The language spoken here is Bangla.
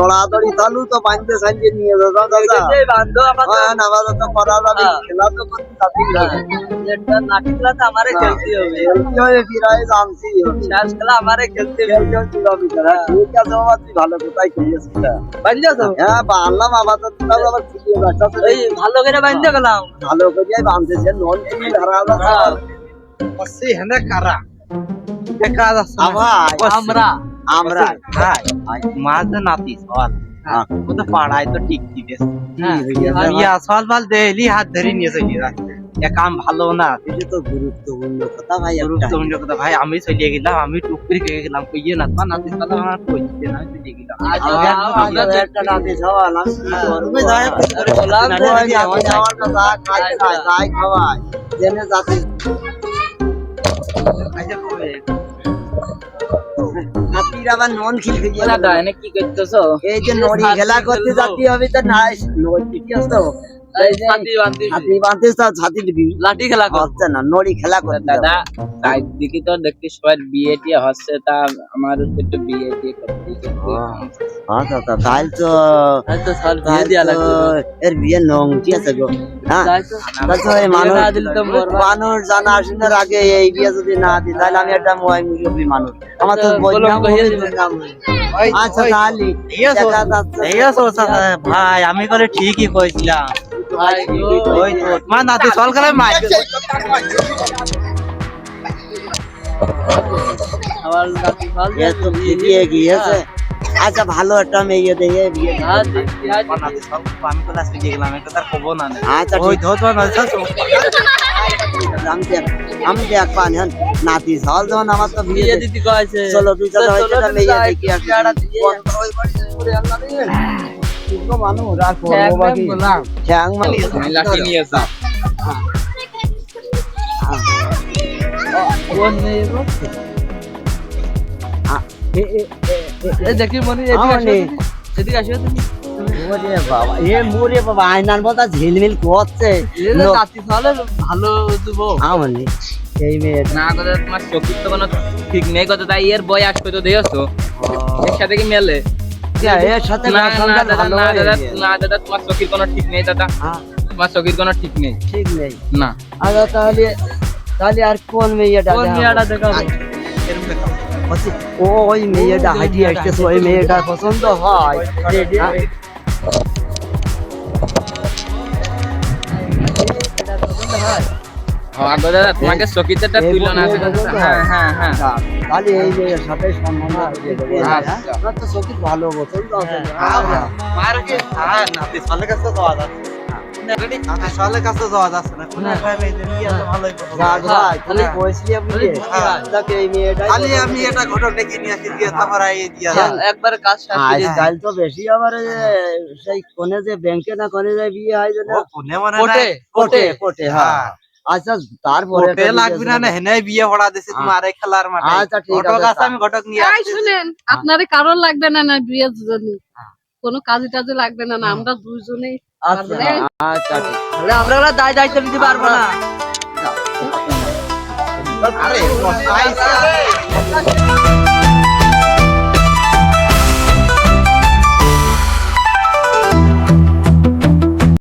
দড়াদড়ি চালু তো বাঁধতে সাইজে নিয়ে যেতাম দাদা। বান্ধব আমাদের। হ্যাঁ নামাজ তো করা যাবে হ্যাঁ। খেলা তো করতে যাবি। একটা লাঠি খেলা তো আমারে খেলতে হবে। খেলতে হবে ফিরাই জানছি। শেষ খেলা আমারে খেলতে খেলতে ঠিক আছে বাবা তুই ভালো কোথায় খেলিয়েছিস বান্ধব তো হ্যাঁ তাও আবার ফুটিয়ে যাচ্ছে। এই ভালো করে বান্ধব গেলাম ভালো করে বাঁধতেছে নন খেলে ধরা হ্যাঁ। বসে হেনে কারা? দেখা যাচ্ছে আমরা। আমরা ভাই মাছ নাতি সওয়াল হ্যাঁ। ও তো পাড়ায় তো ঠিক ঠিক আছে। হ্যাঁ। ইয়া সওয়াল বাল দেলি হাত ধরে নিয়ে চলে যাচ্ছে এ কাম ভালো না। এটা তো গুরুত্বপূর্ণ কথা ভাই একটা। গুরুত্বপূর্ণ কথা। ভাই আমি চলে গেলাম আমি টুক করে খেয়ে গেলাম। কইয়ে না তোমার নাতি সালা আমার কইছে না আমি চলে গেলাম। আচ্ছা, আগে আচ্ছা, আগে একটা নাতি সওয়াল আমি কি করব? তুমি যাই হোক করে বললাম না, তো, না, ওই না, নাতি না, সওয়ালটা যা খায় খায়, যাই খাওয়ায়। জেনে যাতে আচ্ছা, নাতির আবার নন খিল খেয়ে না কি করতেছো? এই যে নড়ি খেলা করতে যাতে হবে তো নাই নড়ি কি আসতো? লাঠি খেলা কর। হচ্ছে না নড়ি খেলা করতে দাদা সাইড তো দেখতে সবাই বিয়ে টিয়ে হচ্ছে তা আমার একটু বিয়ে টিয়ে করতে কিন্তু হ্যাঁ তাই তো তাই এর বিয়ে নং কি আছে গো। হ্যাঁ মানুষ জানা আসুনের আগে এই বিয়ে যদি না দিই তাহলে আমি একটা মুরব্বী মানুষ। আমার তো আচ্ছা তাহলে ভাই আমি করে ঠিকই কইছিলাম। নাতি আমার তো বিয়ে গিয়েছে। আচ্ছা ভালো একটা মেয়ে দেখে বিয়ে। হ্যাঁ আমি তো লাস্টে গেলাম এটা তার না আচ্ছা ওই নাতি সওয়াল আমি দেখ আমি দেখ পানি হন নাতি সল যখন আমার তো বিয়ে। দিতে কইছে চলো তুই চলো মেয়ে দেখি। মানে মনি ঝিলমিল করছে ভালো দেবো। এই মেয়ে না কথা তোমার চোখের তো কোনো ঠিক নেই কথা তাই এর আসবে তো দেখছ এর সাথে কি মেলে এর সাথে না দাদা না দাদা তোমার চোখের কোনো ঠিক নেই দাদা। হ্যাঁ, তোমার চোখের কোনো ঠিক নেই। ঠিক নেই। না। আচ্ছা তাহলে তাহলে আর কোন মেয়েটা কোন মেয়েটা দেখাবো। বলছি, ও ওই মেয়েটা হাঁটিয়ে আসতেছে ওই মেয়েটা পছন্দ হয়। হ্যাঁ। হ্যাঁ দাদা তোমাকে চকিতেটা এই তুইলো না মেয়েটা পছন্দ হ্যাঁ হ্যাঁ হ্যাঁ। তাহলে এই মেয়ের সাথে হয়ে যাবে আচ্ছা। আপনার তো ভালো আছে হ্যাঁ, হ্যাঁ। কি? হ্যাঁ, কাছে যাওয়া যাচ্ছে। কোনো হ্যাঁ। হ্যাঁ। হ্যাঁ, যে সেই কোনে যে ব্যাংকে না কোনে যে বিয়ে হয় যে কোনে মনে কোটে কোটে হ্যাঁ। আচ্ছা তারপরে লাগবে না না হেনে বিয়ে পড়া দিছি তোমার খেলার মাঠে। আচ্ছা, ঠিক ঘটক আছে, আমি ঘটক নিয়ে আসছি শুনেন আপনারে কারোর লাগবে না না বিয়ের জন্য কোনো কাজে টাজে লাগবে না না আমরা দুইজনেই আচ্ছা আচ্ছা। তাহলে আমরা ওরা দায় দায়িত্ব নিতে পারব না। আরে